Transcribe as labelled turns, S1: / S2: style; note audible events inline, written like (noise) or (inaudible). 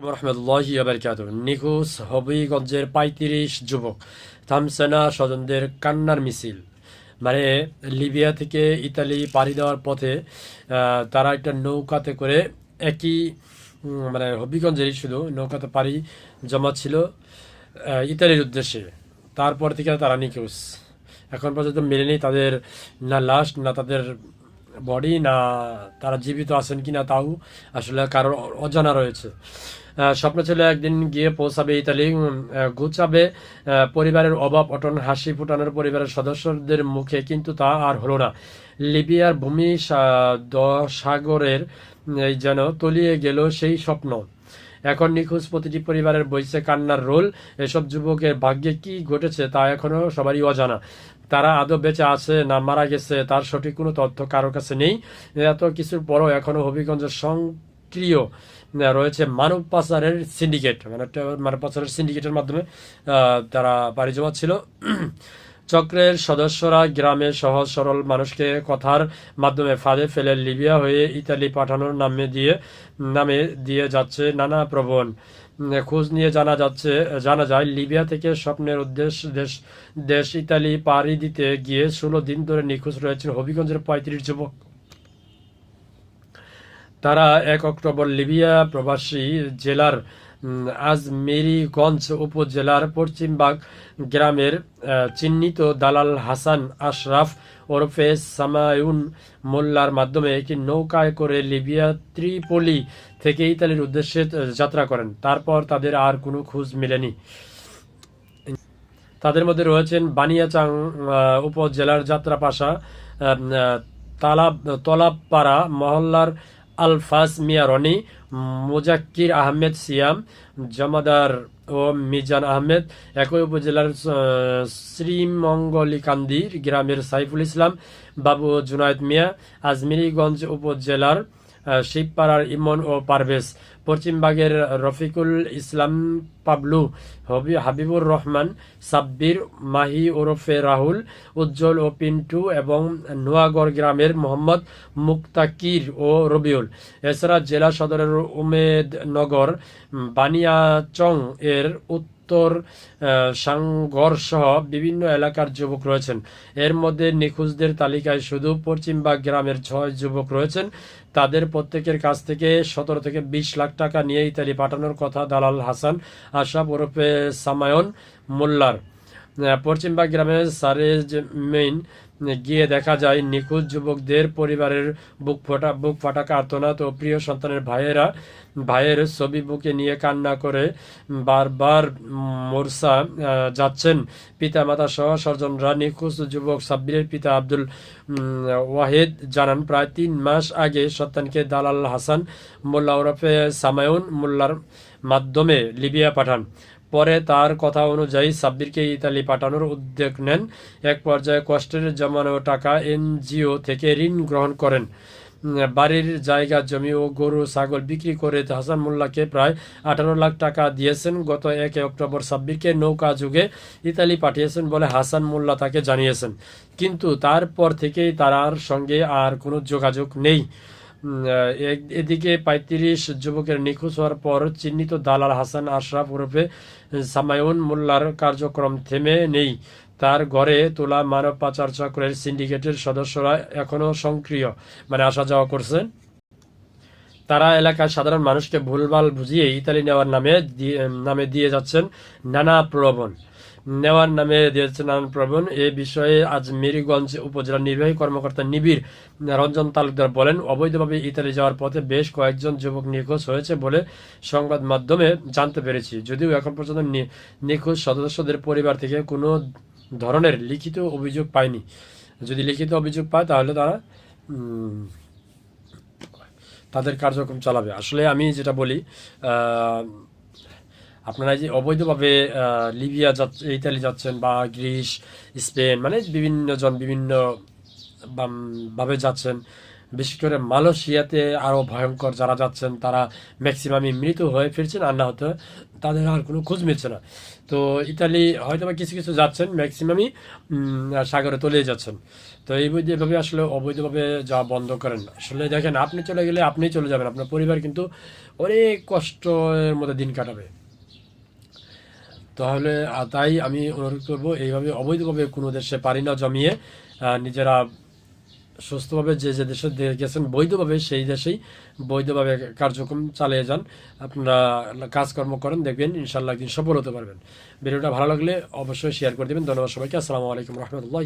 S1: রহমতুল্লাহি আবরকাত নিখোঁজ হবিগঞ্জের পঁয়ত্রিশ যুবক থামছে না স্বজনদের কান্নার মিছিল। মানে লিবিয়া থেকে ইতালি পাড়ি দেওয়ার পথে তারা একটা নৌকাতে করে একই মানে হবিগঞ্জেরই শুধু নৌকাতে পাড়ি জমা ছিল ইতালির উদ্দেশ্যে। তারপর থেকে তারা নিখোঁজ। এখন পর্যন্ত মেলেনি তাদের না লাশ, না তাদের বডি, না তারা জীবিত আছেন কিনা তাও আসলে কারোর অজানা রয়েছে। স্বপ্ন ছিল একদিন গিয়ে পৌঁছাবে ইতালি গুছাবে পরিবারের অভাব অটন হাসি ফুটানোর পরিবারের সদস্যদের মুখে, কিন্তু তা আর হলো না। লিবিয়ার ভূমি সাগরের যেন তলিয়ে গেল সেই স্বপ্ন। এখন নিখোঁজ প্রতিটি পরিবারের বইছে কান্নার রোল। এসব যুবকের ভাগ্যে কি ঘটেছে তা এখনও সবারই অজানা। তারা আদৌ বেঁচে আছে না মারা গেছে, তার সঠিক কোনো তথ্য কারোর কাছে নেই। এত কিছুর পরও এখনও হবিগঞ্জের সক্রিয় রয়েছে মানব পাচারের সিন্ডিকেট মানে মানব পাচারের সিন্ডিকেটের মাধ্যমে তারা পাড়ি জমাচ্ছিল (clears throat) চক্রের সদস্যরা গ্রামের সহজ সরল মানুষকে কথার মাধ্যমে ফাঁদে ফেলে লিবিয়া হয়ে ইতালি পাঠানোর নামে দিয়ে নামে দিয়ে যাচ্ছে নানা প্রবণ। খোঁজ নিয়ে জানা যাচ্ছে, জানা যায়, লিবিয়া থেকে স্বপ্নের উদ্দেশ্য দেশ দেশ ইতালি পাড়ি দিতে গিয়ে ষোলো দিন ধরে নিখোঁজ রয়েছেন হবিগঞ্জের পঁয়ত্রিশ যুবক। তারা এক অক্টোবর লিবিয়া প্রবাসী জেলার আজমেরিগঞ্জ উপজেলার পশ্চিমবাগ গ্রামের চিহ্নিত দালাল হাসান আশরাফ ওরফে সামায়ুন মোল্লার মাধ্যমে একটি নৌকায় করে লিবিয়া ত্রিপলি থেকে ইতালির উদ্দেশ্যে যাত্রা করেন। তারপর তাদের আর কোনো খোঁজ মেলেনি। তাদের মধ্যে রয়েছেন বানিয়াচাং উপজেলার যাত্রাপাশা তালাব, তলাবপাড়া মহল্লার আলফাস মিয়া রনি, মোজাক্কির আহমেদ সিয়াম, জমাদার ও মিজান আহমেদ। একই উপজেলার শ্রীমঙ্গলিকান্দির গ্রামের সাইফুল ইসলাম, বাবু জুনায়দ মিয়া। আজমিরিগঞ্জ উপজেলার শিবপাড়ার ইমন ও পারভেজ। পশ্চিমবাগের রফিকুল ইসলাম পাবলু, হবি হাবিবুর রহমান, সাব্বির, মাহি ওরফে রাহুল, উজ্জ্বল ও পিন্টু এবং নোয়াগড় গ্রামের মোহাম্মদ মুক্তাকির ও রবিউল। এছাড়া জেলা সদরের উমেদনগর, বানিয়াচং এর উত্তর সাংগর সাংঘর্ষহ বিভিন্ন এলাকার যুবক রয়েছেন। এর মধ্যে নিখোঁজদের তালিকায় শুধু পশ্চিমবাগ গ্রামের ছয় যুবক রয়েছেন। তাদের প্রত্যেকের কাছ থেকে সতেরো থেকে বিশ লাখ টাকা নিয়ে ইতালি পাঠানোর কথা দালাল হাসান আশা ওরফে সামায়ন মোল্লার। পশ্চিমবাগ গ্রামের সারেজ মেইন গিয়ে দেখা যায়, নিখোঁজ যুবকদের পরিবারের বুক ফোটা, বুক ফাটা আর্তনাদ ও প্রিয় সন্তানের ভাইয়েরা, ভাইয়ের ছবি বুকে নিয়ে কান্না করে বারবার মোরসা যাচ্ছেন। পিতা মাতা সহ স্বজনরা নিখোঁজ যুবক সাব্বিরের পিতা আব্দুল ওয়াহেদ জানান, প্রায় তিন মাস আগে সন্তানকে দালাল হাসান, মোল্লা ওরফে সামায়ুন মোল্লার মাধ্যমে লিবিয়া পাঠান। পরে তার কথা অনুযায়ী সাব্বিরকে ইতালি পাঠানোর উদ্যোগ নেন। এক পর্যায়ে কষ্টের জমানো টাকা এনজিও থেকে ঋণ গ্রহণ করেন। বাড়ির জায়গা, জমি ও গরু, ছাগল বিক্রি করে হাসান মোল্লাকে প্রায় আঠারো লাখ টাকা দিয়েছেন। গত এক অক্টোবর সাব্বিরকে নৌকা যুগে ইতালি পাঠিয়েছেন বলে হাসান মোল্লা তাকে জানিয়েছেন। কিন্তু তারপর থেকেই তার সঙ্গে আর কোনো যোগাযোগ নেই। এদিকে পঁয়ত্রিশ যুবকের নিখোঁজ হওয়ার পর চিহ্নিত দালাল হাসান আশরাফ ওরফে সামায়ুন মোল্লার কার্যক্রম থেমে নেই। তার ঘরে তোলা মানব পাচার চক্রের সিন্ডিকেটের সদস্যরা এখনও সক্রিয়। মানে আসা যাওয়া করছেন। তারা এলাকার সাধারণ মানুষকে ভুলভাল বুঝিয়ে ইতালি নেওয়ার নামে নামে দিয়ে যাচ্ছেন নানা প্রলোভন। নেওয়ার নামে দিয়েছেন প্রলোভন এ বিষয়ে আজ মেরিগঞ্জ উপজেলা নির্বাহী কর্মকর্তা নিবিড় রঞ্জন তালুকদার বলেন, অবৈধভাবে ইতালি যাওয়ার পথে বেশ কয়েকজন যুবক নিখোঁজ হয়েছে বলে সংবাদ মাধ্যমে জানতে পেরেছি। যদিও এখন পর্যন্ত নিখোঁজ সদস্যদের পরিবার থেকে কোনো ধরনের লিখিত অভিযোগ পায়নি। যদি লিখিত অভিযোগ পায়, তাহলে তারা তাদের কার্যক্রম চালাবে। আসলে আমি যেটা বলি আপনারা যে অবৈধভাবে লিবিয়া যাচ্ছে, ইতালি যাচ্ছেন বা গ্রিস, স্পেন মানে বিভিন্ন জন বিভিন্ন ভাবে যাচ্ছেন বিশেষ করে মালয়েশিয়াতে আরও ভয়ঙ্কর যারা যাচ্ছেন, তারা ম্যাক্সিমামই মৃত হয়ে ফিরছেন, আর না হতে তাদের আর কোনো খোঁজ মিলছে না। তো ইতালি হয়তো বা কিছু কিছু যাচ্ছেন ম্যাক্সিমামই সাগরে তলিয়ে যাচ্ছেন। তো এই বৈধ, এভাবে আসলে অবৈধভাবে যাওয়া বন্ধ করেন আসলে দেখেন, আপনি চলে গেলে আপনিই চলে যাবেন, আপনার পরিবার কিন্তু অনেক কষ্টের মধ্যে দিন কাটাবে। তাহলে তাই আমি অনুরোধ করব, এইভাবে অবৈধভাবে কোনো দেশে পারি না জমিয়ে নিজেরা সুস্থভাবে যে যে দেশে গেছেন, বৈধভাবে সেই দেশেই বৈধভাবে কার্যক্রম চালিয়ে যান। আপনারা কাজকর্ম করেন, দেখবেন ইনশাল্লাহ একদিন সফল হতে পারবেন। ভিডিওটা ভালো লাগলে অবশ্যই শেয়ার করে দেবেন। ধন্যবাদ সবাইকে। আসসালামু আলাইকুম রহমতুল্লাহ